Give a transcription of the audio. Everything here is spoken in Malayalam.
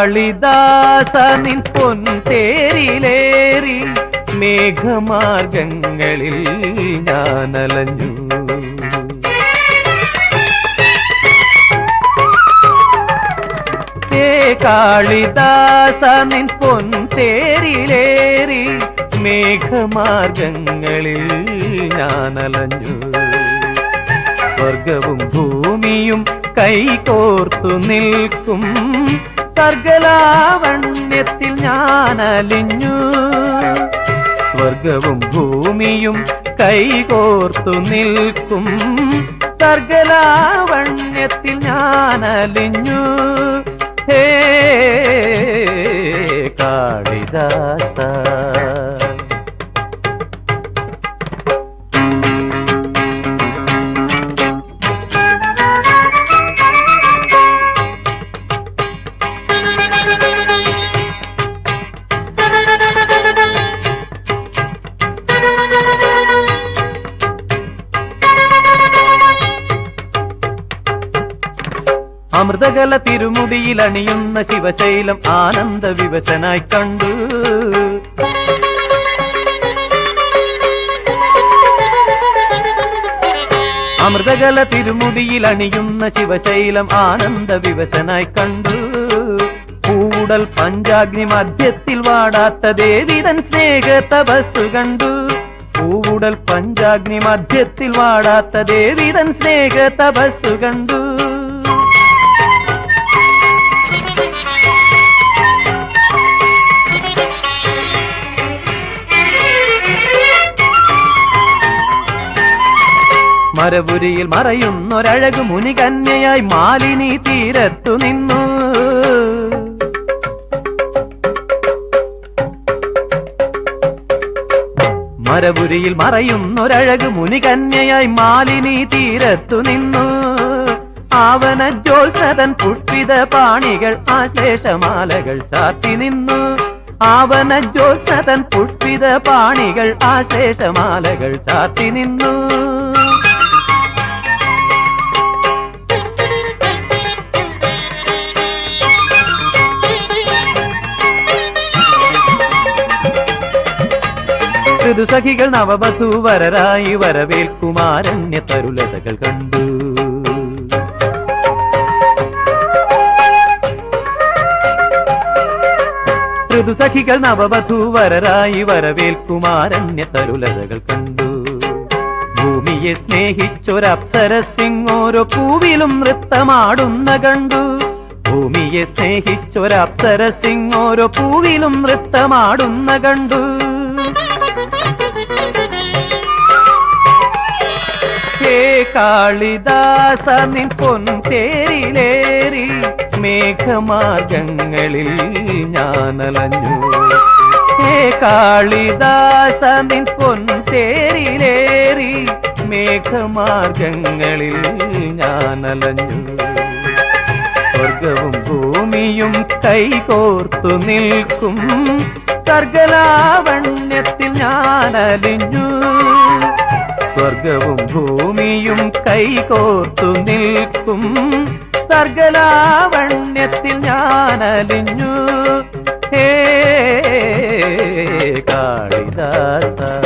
കാളിദാസനിൻ പൊൻതേരിലേറി മേഘമാർഗങ്ങളിൽ ഞാനലഞ്ഞു. കാളിദാസനിൻ പൊൻതേരിലേറി മേഘമാർഗങ്ങളിൽ അലഞ്ഞു സ്വർഗവും ഭൂമിയും കൈകോർത്തു നിൽക്കും സർഗലാവണ്യത്തിൽ ഞാനലിഞ്ഞു. സ്വർഗവും ഭൂമിയും കൈകോർത്തു നിൽക്കും. സർഗലാവണ്യത്തിൽ ഞാനലിഞ്ഞു. ഹേ കാളിദാസ. അമൃതകല തിരുമുടിയിൽ അണിയുന്ന ശിവശൈലം ആനന്ദ വിവശനായി കണ്ടു. അമൃതകല തിരുമുടിയിൽ അണിയുന്ന ശിവശൈലം ആനന്ദ വിവശനായി കണ്ടു. കൂടൽ പഞ്ചാഗ്നി മധ്യത്തിൽ വാടാത്ത ദേവിതൻ സ്നേഹ തപസ്സു കണ്ടു. കൂടൽ പഞ്ചാഗ്നി മധ്യത്തിൽ വാടാത്ത ദേവിതൻ സ്നേഹ തപസ്സു കണ്ടു. മരപുരിയിൽ മറയുന്നൊരഴകു മുനികന്യയായി മാലിനി തീരത്തു നിന്നു. മരപുരിയിൽ മറയുന്നൊരഴകു മുനികന്യയായി മാലിനി തീരത്തു നിന്നു. ആവന ജോത്സതൻ പുഷ്പിത പാണികൾ ആശേഷമാലകൾ ചാത്തി നിന്നു. ആവന ജോത്സതൻ പുഷ്പിത പാണികൾ ആശേഷമാലകൾ ചാത്തി നിന്നു. ഋതുസഖികൾ വരവേൽ വരവേൽക്കുമാരണ്യ തരുലതകൾ കണ്ടു. ഋതുസഖികൾ വരവേൽ വരവേൽക്കുമാരണ്യ തരുലതകൾ കണ്ടു. ഭൂമിയെ സ്നേഹിച്ചൊരപ്സരസിങ്ങോരോ പൂവിലും നൃത്തമാടുന്ന കണ്ടു. ഭൂമിയെ സ്നേഹിച്ചൊരപ്സരസിങ്ങോരോ പൂവിലും നൃത്തമാടുന്ന കണ്ടു. ഹേ കാളിദാസ നിൻ പൊൻതേരിലേറി മേഘമാർഗങ്ങളിൽ ഞാനലഞ്ഞു. ഹേ കാളിദാസ നിൻ പൊൻതേരിലേറി മേഘമാർഗങ്ങളിൽ ഞാനലഞ്ഞു. സ്വർഗവും ഭൂമിയും കൈകോർത്തു നിൽക്കും. സർഗലാവണ്യത്തിൽ ഞാനലിഞ്ഞു. സ്വർഗവും ഭൂമിയും കൈകോർത്തു നിൽക്കും. സർഗലാവണ്യത്തിൽ ഞാനലിഞ്ഞു. ഹേ കാളിദാസ.